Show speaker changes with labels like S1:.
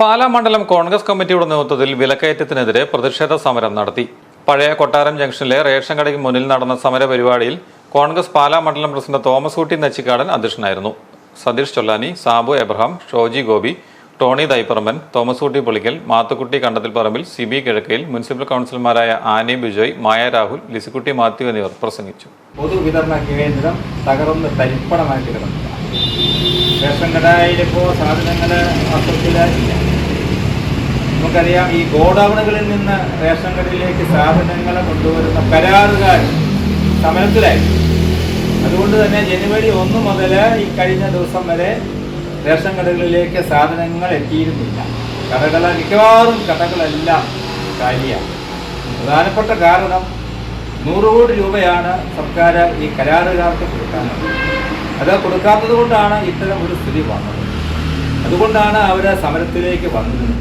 S1: പാലാ മണ്ഡലം കോൺഗ്രസ് കമ്മിറ്റിയുടെ നേതൃത്വത്തിൽ വിലക്കയറ്റത്തിനെതിരെ പ്രതിഷേധ സമരം നടത്തി. പഴയ കൊട്ടാരം ജംഗ്ഷനിലെ റേഷൻ കടയ്ക്ക് മുന്നിൽ നടന്ന സമര പരിപാടിയിൽ കോൺഗ്രസ് പാലാ മണ്ഡലം പ്രസിഡന്റ് തോമസ് ഊട്ടി നച്ചിക്കാടൻ അധ്യക്ഷനായിരുന്നു. സതീഷ് ചൊല്ലാനി സാബു എബ്രഹാം ഷോജി ഗോപി ടോണി ദൈപ്പറമ്പൻ തോമസ് ഊട്ടി പുളിക്കൽ മാത്തുക്കുട്ടി കണ്ടത്തിൽ പറമ്പിൽ സിബി കിഴക്കയിൽ മുനിസിപ്പൽ കൗൺസിലർമാരായ ആനി ബിജോയ് മായ രാഹുൽ ലിസിക്കുട്ടി മാത്യു എന്നിവർ പ്രസംഗിച്ചു.
S2: പൊതുവിതരണ കേന്ദ്രം തകർന്ന് തരിപ്പണമായി കിടക്കുക റേഷൻ കടയിലിപ്പോൾ സാധനങ്ങൾ മൊത്തത്തിൽ നമുക്കറിയാം ഈ ഗോഡൗണുകളിൽ നിന്ന് റേഷൻ കടയിലേക്ക് സാധനങ്ങൾ കൊണ്ടുവരുന്ന കരാറുകാർ സമരത്തിലായി. അതുകൊണ്ട് തന്നെ ജനുവരി ഒന്ന് മുതൽ ഈ കഴിഞ്ഞ ദിവസം വരെ റേഷൻ കടകളിലേക്ക് സാധനങ്ങൾ എത്തിയിരുന്നില്ല. കടകൾ മിക്കവാറും കടകളെല്ലാം കാലിയാണ്. പ്രധാനപ്പെട്ട കാരണം നൂറ് കോടി രൂപയാണ് സർക്കാർ ഈ കരാറുകാർക്ക് കൊടുക്കാനുള്ളത് അത് കൊടുക്കാത്തത് കൊണ്ടാണ് ഇത്തരം ഒരു സ്ഥിതി വന്നത്. അതുകൊണ്ടാണ് അവർ സമരത്തിലേക്ക് വന്നത്.